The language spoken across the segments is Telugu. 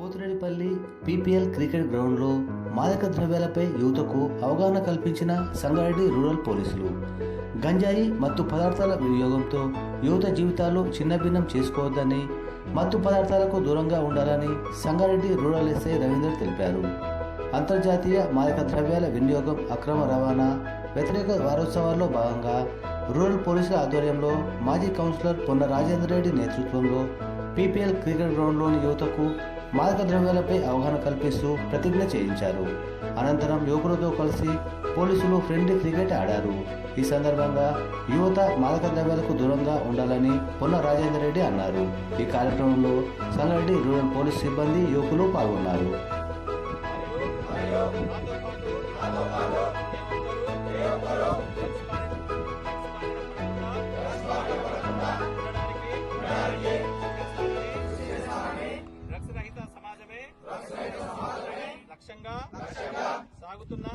పోతురెడ్డిపల్లి పీపీఎల్ క్రికెట్ గ్రౌండ్లో మాదక ద్రవ్యాలపై యువతకు అవగాహన కల్పించిన సంగారెడ్డి రూరల్ పోలీసులు. గంజాయి మత్తు పదార్థాల వినియోగంతో యువత జీవితాలు చిన్నభిన్నం చేసుకోవద్దని మత్తు పదార్థాలకు దూరంగా ఉండాలని సంగారెడ్డి రూరల్ ఎస్ఐ రవీందర్ తెలిపారు. అంతర్జాతీయ మాదక ద్రవ్యాల వినియోగం అక్రమ రవాణా వ్యతిరేక వారోత్సవాల్లో భాగంగా రూరల్ పోలీసుల ఆధ్వర్యంలో మాజీ కౌన్సిలర్ పొన్న రాజేందర్ రెడ్డి నేతృత్వంలో పీపీఎల్ క్రికెట్ గ్రౌండ్లోని యువతకు మాదక ద్రవ్యాలపై అవగాహన కల్పిస్తూ ప్రతిజ్ఞ చేయించారు. అనంతరం యువకులతో కలిసి పోలీసులు ఫ్రెండ్లీ క్రికెట్ ఆడారు. ఈ సందర్భంగా యువత మాదక ద్రవ్యాలకు దూరంగా ఉండాలని పొన్న రాజేందర్ రెడ్డి అన్నారు. ఈ కార్యక్రమంలో సంగారెడ్డి రూరల్ పోలీస్ సిబ్బంది యువకులు పాల్గొన్నారు. లక్ష్యంగా సాగుతున్న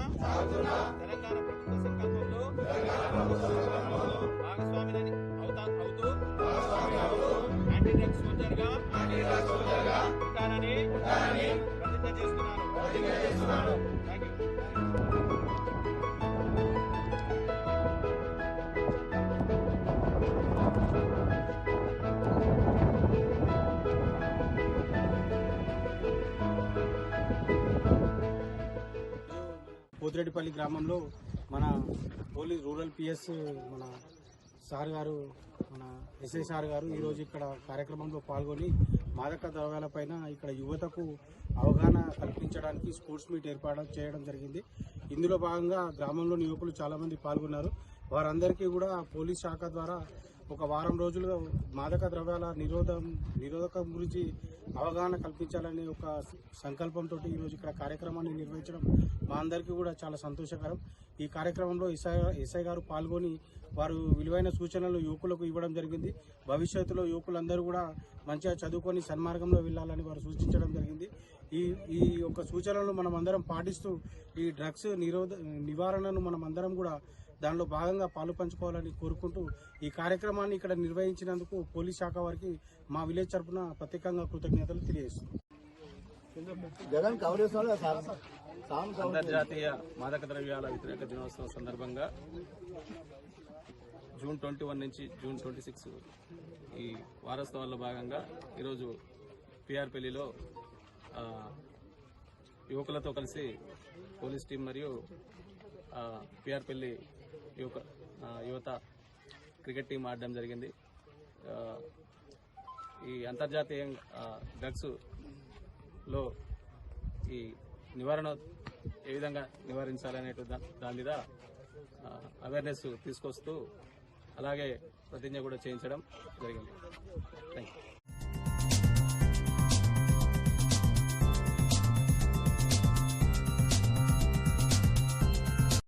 తెలంగాణ ప్రభుత్వ సంకల్పంలో భాగస్వామిని అవుతూ యాంటీ డ్రగ్స్ సోల్జర్గా ఉంటానని ప్రతిజ్ఞ చేస్తున్నాను. పోతిరెడ్డిపల్లి గ్రామంలో మన పోలీస్ రూరల్ పిఎస్ మన సార్ గారు మన ఎస్ఐ సార్ గారు ఈరోజు ఇక్కడ కార్యక్రమంలో పాల్గొని మాదక ద్రవ్యాలపైన ఇక్కడ యువతకు అవగాహన కల్పించడానికి స్పోర్ట్స్ మీట్ ఏర్పాటు చేయడం జరిగింది. ఇందులో భాగంగా గ్రామంలోని యువకులు చాలామంది పాల్గొన్నారు. వారందరికీ కూడా పోలీస్ శాఖ ద్వారా ఒక వారం రోజులుగా మాదక ద్రవ్యాల నిరోధం నిరోధకం గురించి అవగాహన కల్పించాలనే ఒక సంకల్పంతో ఈరోజు ఇక్కడ కార్యక్రమాన్ని నిర్వహించడం మా అందరికీ కూడా చాలా సంతోషకరం. ఈ కార్యక్రమంలో ఎస్ఐ ఎస్ఐ గారు పాల్గొని వారు విలువైన సూచనలు యువకులకు ఇవ్వడం జరిగింది. భవిష్యత్తులో యువకులందరూ కూడా మంచిగా చదువుకొని సన్మార్గంలో వెళ్ళాలని వారు సూచించడం జరిగింది. ఈ ఈ యొక్క సూచనలు మనం అందరం పాటిస్తూ ఈ డ్రగ్స్ నిరోధ నివారణను మనం అందరం కూడా దానిలో భాగంగా పాలు పంచుకోవాలని కోరుకుంటూ ఈ కార్యక్రమాన్ని ఇక్కడ నిర్వహించినందుకు పోలీస్ శాఖ వారికి మా విలేజ్ తరపున ప్రత్యేకంగా కృతజ్ఞతలు తెలియజేస్తున్నాం. అంతర్జాతీయ మాదక ద్రవ్యాల వ్యతిరేక దినోత్సవం సందర్భంగా జూన్ ట్వంటీ వన్ నుంచి జూన్ ట్వంటీ సిక్స్ ఈ వారోత్సవాల్లో భాగంగా ఈరోజు పిఆర్పల్లిలో యువకులతో కలిసి పోలీస్ టీం మరియు పిఆర్పల్లి యువక యువత క్రికెట్ టీం ఆడడం జరిగింది. ఈ అంతర్జాతీయ డ్రగ్స్లో ఈ నివారణ ఏ విధంగా నివారించాలనే దాని మీద అవేర్నెస్ తీసుకొస్తూ అలాగే ప్రతిజ్ఞ కూడా చేయించడం జరిగింది. Thank you